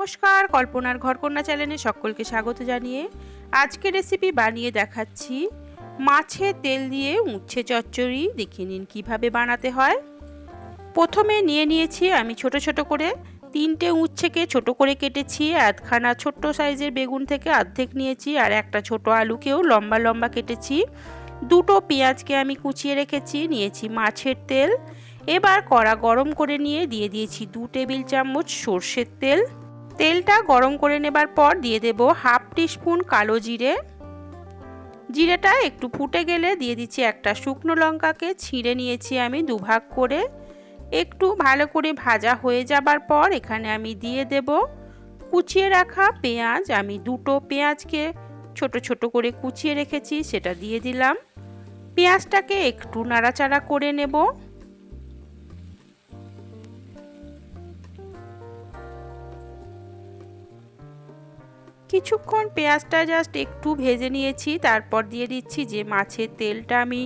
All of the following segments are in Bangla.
নমস্কার, কল্পনার ঘরকন্যা চ্যানেলে সকলকে স্বাগত জানিয়ে আজকে রেসিপি বানিয়ে দেখাচ্ছি। মাছের তেল দিয়ে উচ্ছে চচ্চড়ি দেখে নিন কীভাবে বানাতে হয়। প্রথমে নিয়ে নিয়েছি আমি ছোট ছোট করে তিনটে উচ্ছেকে ছোট করে কেটেছি, আধখানা ছোট্ট সাইজের বেগুন থেকে অর্ধেক নিয়েছি আর একটা ছোট আলুকেও লম্বা লম্বা কেটেছি। দুটো পেঁয়াজকে আমি কুচিয়ে রেখেছি, নিয়েছি মাছের তেল। এবার কড়া গরম করে নিয়ে দিয়ে দিয়েছি দু টেবিল চামচ সর্ষের তেল। তেলটা গরম করে নেবার পর দিয়ে দেব হাফ টিস্পুন কালো জিরে। জিরেটা একটু ফুটে গেলে দিয়ে দিচ্ছি একটা শুকনো লঙ্কাকে ছিঁড়ে নিয়েছি আমি দুভাগ করে। একটু ভালো করে ভাজা হয়ে যাবার পর এখানে আমি দিয়ে দেব কুচিয়ে রাখা পেঁয়াজ। আমি দুটো পেঁয়াজকে ছোট ছোট করে কুচিয়ে রেখেছি, সেটা দিয়ে দিলাম। পেঁয়াজটাকে একটু নাড়াচাড়া করে নেব। কিছুক্ষণ পেঁয়াজটা জাস্ট একটু ভেজে নিয়েছি, তারপর দিয়ে দিচ্ছি যে মাছের তেলটা আমি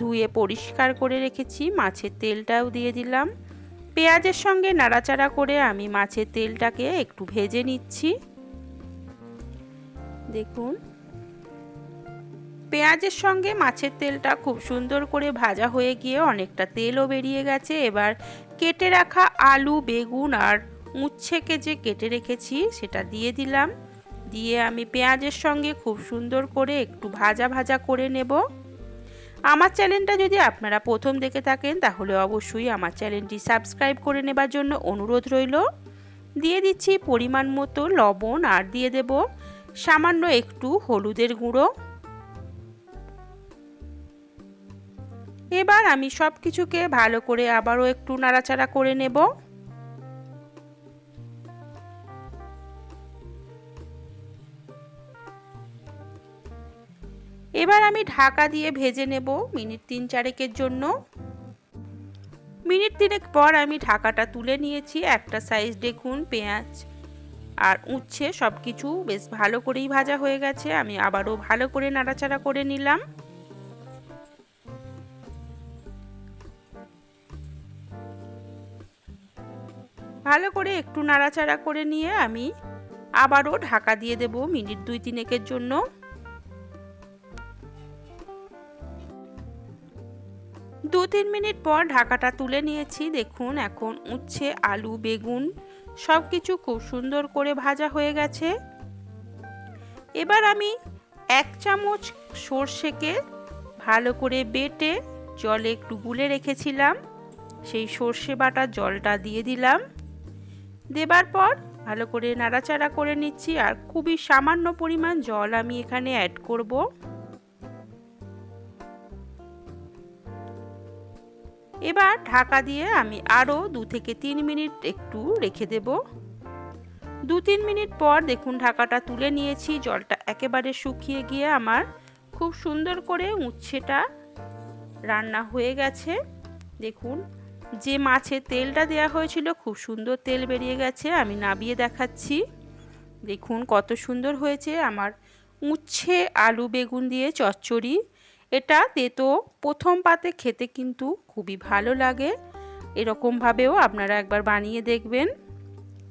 ধুয়ে পরিষ্কার করে রেখেছি, মাছের তেলটাও দিয়ে দিলাম। পেঁয়াজের সঙ্গে নাড়াচাড়া করে আমি মাছের তেলটাকে একটু ভেজে নিচ্ছি। দেখুন। পেঁয়াজের সঙ্গে মাছের তেলটা খুব সুন্দর করে ভাজা হয়ে গিয়ে অনেকটা তেলও বেরিয়ে গেছে। এবার কেটে রাখা আলু, বেগুন আর উচ্ছেকে যে কেটে রেখেছি, সেটা দিয়ে দিলাম। দিয়ে আমি পেঁয়াজের সঙ্গে খুব সুন্দর করে একটু ভাজা ভাজা করে নেব। আমার চ্যানেলটা যদি আপনারা প্রথম দেখে থাকেন, তাহলে অবশ্যই আমার চ্যানেলটি সাবস্ক্রাইব করে নেবার জন্য অনুরোধ রইল। দিয়ে দিচ্ছি পরিমাণ মতো লবণ আর দিয়ে দেব সামান্য একটু হলুদের গুঁড়ো। এবার আমি সব কিছুকে ভালো করে আবারও একটু নাড়াচাড়া করে নেব। এবার আমি ঢাকা দিয়ে ভেজে নেব মিনিট তিন চারেকের জন্য। মিনিট তিনেক পর আমি ঢাকাটা তুলে নিয়েছি একটা সাইজ দেখুন পেঁয়াজ। আর উচ্ছে সব কিছু বেশ ভালো করেই ভাজা হয়ে গেছে, আমি আবারও ভালো করে নাড়াচাড়া করে নিলাম। ভালো করে একটু নাড়াচাড়া করে নিয়ে আমি আবারও ঢাকা দিয়ে দেব মিনিট দুই তিনেকের জন্য। দু তিন মিনিট পর ঢাকাটা তুলে নিয়েছি। দেখুন, এখন উচ্ছে, আলু, বেগুন সব কিছু খুব সুন্দর করে ভাজা হয়ে গেছে। এবার আমি এক চামচ সর্ষেকে ভালো করে বেটে জলে একটু গুলে রেখেছিলাম। সেই সর্ষে বাটার জলটা দিয়ে দিলাম। দেবার পর ভালো করে নাড়াচাড়া করে নিচ্ছি। আর খুবই সামান্য পরিমাণ জল আমি এখানে অ্যাড করব। এবার ঢাকা দিয়ে আমি আরও দু থেকে তিন মিনিট একটু রেখে দেব। দু তিন মিনিট পর দেখুন ঢাকাটা তুলে নিয়েছি, জলটা একেবারে শুকিয়ে গিয়ে আমার খুব সুন্দর করে উচ্ছেটা রান্না হয়ে গেছে। দেখুন, যে মাছের তেলটা দেওয়া হয়েছিল খুব সুন্দর তেল বেরিয়ে গেছে, আমি নাবিয়ে দেখাচ্ছি। দেখুন কত সুন্দর হয়েছে আমার উচ্ছে আলু বেগুন দিয়ে চচ্চড়ি। এটা তেতো প্রথম পাতে খেতে কিন্তু খুবই ভালো লাগে। এরকমভাবেও আপনারা একবার বানিয়ে দেখবেন।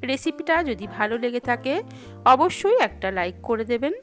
রেসিপিটা যদি ভালো লেগে থাকে, অবশ্যই একটা লাইক করে দেবেন।